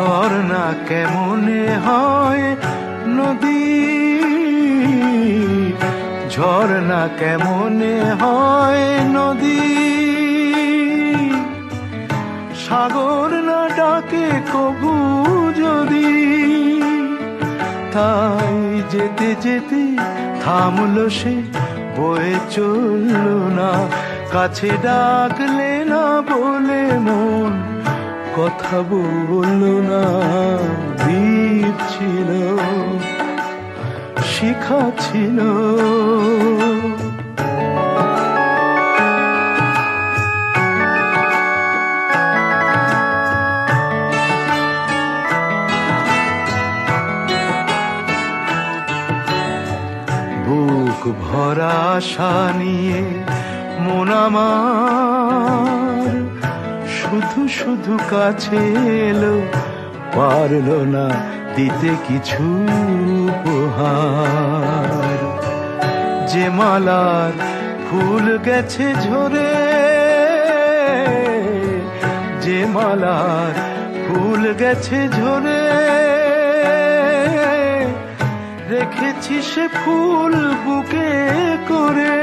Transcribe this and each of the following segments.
ঝর্ণা কেমনে হয় নদী? ঝর্ণা কেমনে হয় নদী? সাগর না ডাকে কবু যদি? তাই যেতে যেতে থামলো সে, বয়ে চলল না। কাছে ডাকলে না বলে মন কথা বলল না দ্বীপ ছিল শিখা ছিল। বুক ভরা আশা নিয়ে শুধু শুধু কাছে এলো, পারল না দিতে কিছু উপহার। যে মালার ফুল গেছে ঝরে, যে মালার ফুল গেছে ঝরে, রেখেছি সে ফুল বুকে করে।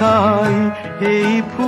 তাই এই ফুল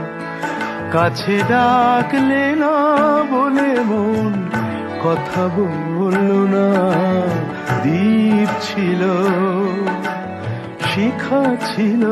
কাছে ডাকলে না বলে মন কথা বলল না দ্বীপ ছিল শিখা ছিল।